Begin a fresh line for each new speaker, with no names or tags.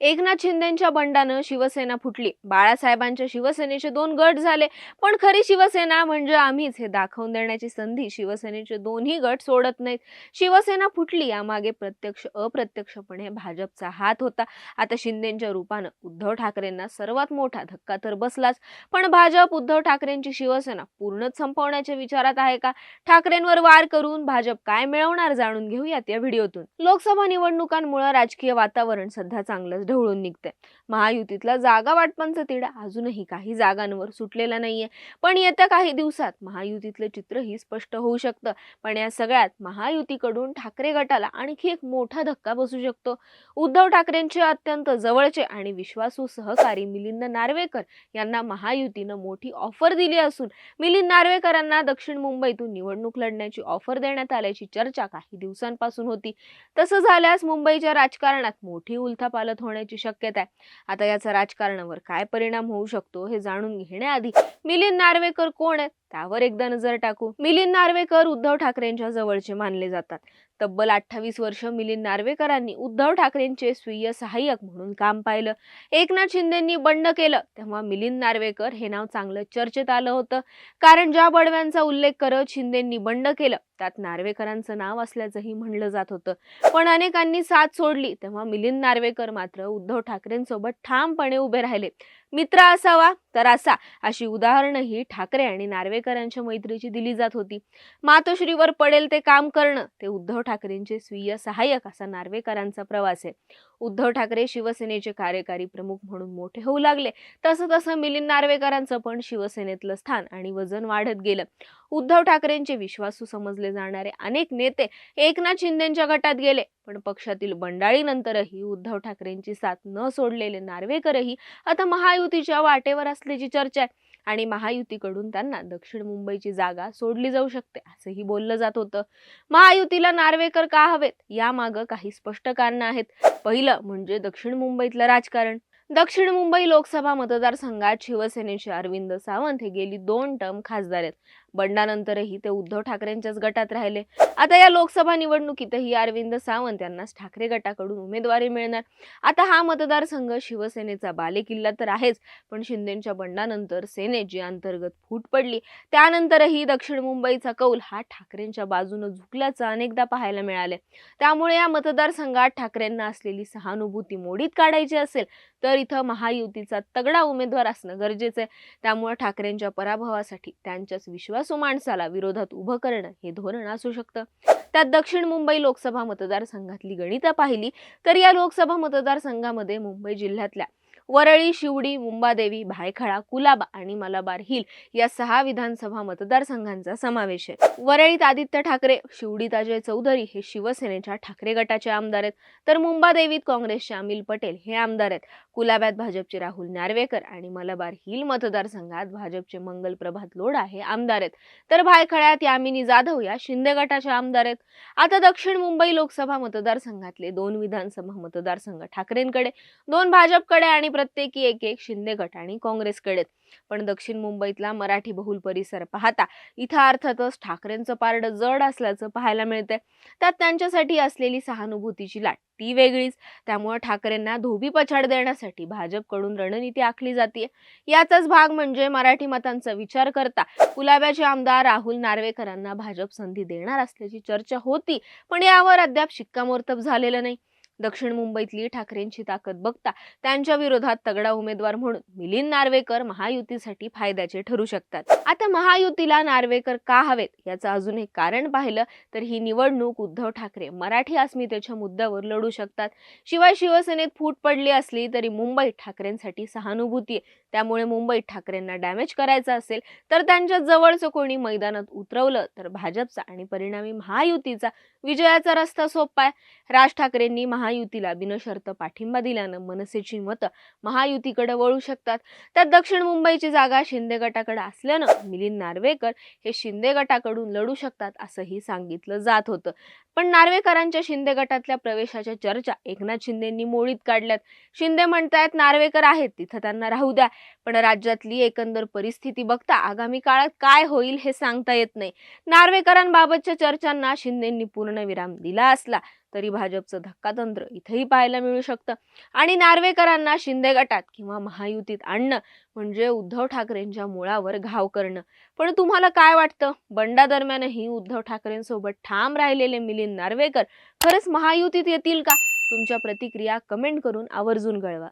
एकनाथ शिंदेच्या बंडानं शिवसेना फुटली. बाळासाहेबांच्या शिवसेनेचे दोन गट झाले. पण खरी शिवसेना म्हणजे आम्हीच हे दाखवून देण्याची संधी शिवसेनेचे दोन्ही गट सोडत नाहीत. शिवसेना फुटली यामागे प्रत्यक्ष अप्रत्यक्षपणे भाजपचा हात होता. आता शिंदेच्या रूपानं उद्धव ठाकरेंना सर्वात मोठा धक्का तर बसलाच. पण भाजप उद्धव ठाकरेंची शिवसेना पूर्णच संपवण्याच्या विचारात आहे का? ठाकरेंवर वार करून भाजप काय मिळवणार जाणून घेऊयात या व्हिडिओतून. लोकसभा निवडणुकांमुळे राजकीय वातावरण सध्या चांगलंच ढवळून निघतंय महायुतीतला जागा वाटपांचा तिढा अजूनही काही जागांवर सुटलेला नाहीये. पण येत्या काही दिवसात महायुतीतलं चित्रही स्पष्ट होऊ शकतं. पण या सगळ्यात महायुतीकडून ठाकरे गटाला आणखी एक मोठा धक्का बसू शकतो. उद्धव ठाकरेंचे अत्यंत जवळचे आणि विश्वासू सहकारी मिलिंद नार्वेकर यांना महायुतीनं मोठी ऑफर दिली असून मिलिंद नार्वेकरांना दक्षिण मुंबईतून निवडणूक लढण्याची ऑफर देण्यात आल्याची चर्चा काही दिवसांपासून होती. तसं झाल्यास मुंबईच्या राजकारणात मोठी उलथापालथ होण्याची शक्यता आहे. आता याचा राजकारणावर काय परिणाम होऊ शकतो हे जाणून घेण्याआधी मिलिंद नार्वेकर कोण आहेत? त्यावर एकदा नजर टाकू. मिलिंद नार्वेकर उद्धव ठाकरेंच्या जवळचे मानले जातात. तब्बल अठ्ठावीस वर्ष मिलिंद नार्वेकरांनी उद्धव ठाकरेंचे स्वीय सहाय्यक म्हणून काम पाहिलं. एकनाथ शिंदेंनी बंड केलं. तेव्हा मिलिंद नार्वेकर हे नाव चांगलं चर्चेत आलं होतं. कारण ज्या बडव्यांचा उल्लेख करत शिंदेंनी बंड केलं त्यात नार्वेकरांचं नाव असल्याचंही म्हणलं जात होतं. पण अनेकांनी साथ सोडली. तेव्हा मिलिंद नार्वेकर मात्र उद्धव ठाकरेंसोबत ठामपणे उभे राहिले. मित्र असावा तर असा अशी उदाहरणंही ठाकरे आणि नार्वेकरांच्या मैत्रीची दिली जात होती. मातोश्रीवर पडेल ते काम करणं ते उद्धव ठाकरेंचे स्वीय सहाय्यक असा नार्वेकरांचा प्रवास आहे. उद्धव ठाकरे शिवसेनेचे कार्यकारी प्रमुख म्हणून मोठे होऊ लागले. तसं तसं मिलिंद नार्वेकरांचं पण शिवसेनेतलं स्थान आणि वजन वाढत गेलं. उद्धव ठाकरेंचे विश्वासू समजले जाणारे अनेक नेते एकनाथ शिंदेच्या गटात गेले पण पक्षातील बंडाळीनंतरही उद्धव ठाकरेंची साथ न सोडलेले नार्वेकरही आता महायुतीच्या वाटेवर असल्याची चर्चा आहे आणि महायुतीकडून त्यांना दक्षिण मुंबईची जागा सोडली जाऊ शकते असंही बोललं जात होतं. महायुतीला नार्वेकर का हवेत? यामागं काही स्पष्ट कारणं आहेत. पहिलं म्हणजे दक्षिण मुंबईतलं राजकारण. दक्षिण मुंबई लोकसभा मतदारसंघात शिवसेनेचे अरविंद सावंत हे गेली दोन टर्म खासदार आहेत. बंडानंतरही ते उद्धव ठाकरेंच्याच गटात राहिले. आता या लोकसभा निवडणुकीतही अरविंद सावंत यांनाच ठाकरे गटाकडून उमेदवारी मिळणार. आता हा मतदारसंघ शिवसेनेचा बालेकिल्ला तर आहेच पण शिंदेच्या बंडानंतर सेनेत जी अंतर्गत फूट पडली त्यानंतरही दक्षिण मुंबईचा कौल हा ठाकरेंच्या बाजूनं झुकल्याचं अनेकदा पाहायला मिळाले त्यामुळे या मतदारसंघात ठाकरेंना असलेली सहानुभूती मोडीत काढायची असेल तर इथं महायुतीचा तगडा उमेदवार असणं गरजेचं आहे त्यामुळे ठाकरेंच्या पराभवासाठी त्यांच्याच विश्वास माणसाला विरोधात उभं करणं हे धोरण असू शकतं. त्यात दक्षिण मुंबई लोकसभा मतदारसंघातली गणितं पाहिली तर या लोकसभा मतदारसंघामध्ये मुंबई जिल्ह्यातल्या वरळी शिवडी मुंबादेवी भायखळा कुलाबा आणि मलाबार हिल या सहा विधानसभा मतदारसंघांचा समावेश आहे. वरळीत आदित्य ठाकरे शिवडीत अजय चौधरी हे शिवसेनेच्या ठाकरे गटाचे आमदार आहेत. तर मुंबादेवीत काँग्रेसचे अमिल पटेल हे आमदार आहेत. कुलाब्यात भाजपचे राहुल नार्वेकर आणि मलाबार हिल मतदारसंघात भाजपचे मंगल प्रभात लोढा हे आमदार आहेत. तर भायखळ्यात यामिनी जाधव या शिंदे गटाच्या आमदार आहेत. आता दक्षिण मुंबई लोकसभा मतदारसंघातले दोन विधानसभा मतदारसंघ ठाकरेंकडे दोन भाजपकडे आणि प्रत्येकी एक एक शिंदे गट आणि काँग्रेसकडे. पण दक्षिण मुंबईतला मराठी बहुल परिसर पाहता इथं अर्थातच ठाकरेंचं पारडं जड असल्याचं पाहायला मिळतंय. त्यात त्यांच्यासाठी असलेली सहानुभूतीची लाट ती वेगळीच. त्यामुळे ठाकरेंना धोबी पछाड देण्यासाठी भाजपकडून रणनीती आखली जाते याचाच भाग म्हणजे मराठी मतांचा विचार करता कुलाब्याचे आमदार राहुल नार्वेकरांना भाजप संधी देणार असल्याची चर्चा होती पण यावर अद्याप शिक्कामोर्तब झालेलं नाही. दक्षिण मुंबईतली ठाकरेंची ताकद बघता त्यांच्या विरोधात तगडा उमेदवार म्हणून मिलिंद नार्वेकर महायुतीसाठी फायद्याचे ठरू शकतात. आता महायुतीला नार्वेकर का हवेत याचं अजून एक कारण पाहिलं तर ही निवडणूक उद्धव ठाकरे मराठी अस्मितेच्या मुद्द्यावर लढू शकतात. शिवाय शिवसेनेत फूट पडली असली तरी मुंबईत ठाकरेंसाठी सहानुभूती आहे. त्यामुळे मुंबईत ठाकरेंना डॅमेज करायचं असेल तर त्यांच्या जवळचं कोणी मैदानात उतरवलं तर भाजपचा आणि परिणामी महायुतीचा विजयाचा रस्ता सोपा आहे. राज ठाकरेंनी महा महायुतीला बिनशर्त पाठिंबा दिल्यानं मनसेची मतं महायुतीकडे वळू शकतात. त्यात दक्षिण मुंबईची जागा शिंदे गटाकडे असल्यानं मिलिंद नार्वेकर हे शिंदे गटाकडून लढू शकतात असंही सांगितलं जात होतं. पण नार्वेकरांच्या शिंदे गटातल्या प्रवेशाच्या चर्चा एकनाथ शिंदेंनी मोळीत काढल्यात. शिंदे म्हणतायत नार्वेकर आहेत तिथं त्यांना राहू द्या. पण राज्यातली एकंदर परिस्थिती बघता आगामी काळात काय होईल हे सांगता येत नाही. नार्वेकरांबाबतच्या चर्चांना शिंदेंनी पूर्ण विराम दिला असला. तरी भाजपचं धक्कातंत्र इथंही पाहायला मिळू शकतं. आणि नार्वेकरांना शिंदे गटात किंवा महायुतीत आणणं म्हणजे उद्धव ठाकरेंच्या मुळावर घाव करणं. पण तुम्हाला काय वाटतं? बंडा दरम्यानही उद्धव ठाकरेंसोबत ठाम राहिलेले मिलिंद नार्वेकर खरंच महायुतीत येतील का? तुमच्या प्रतिक्रिया कमेंट करून आवर्जून कळवा.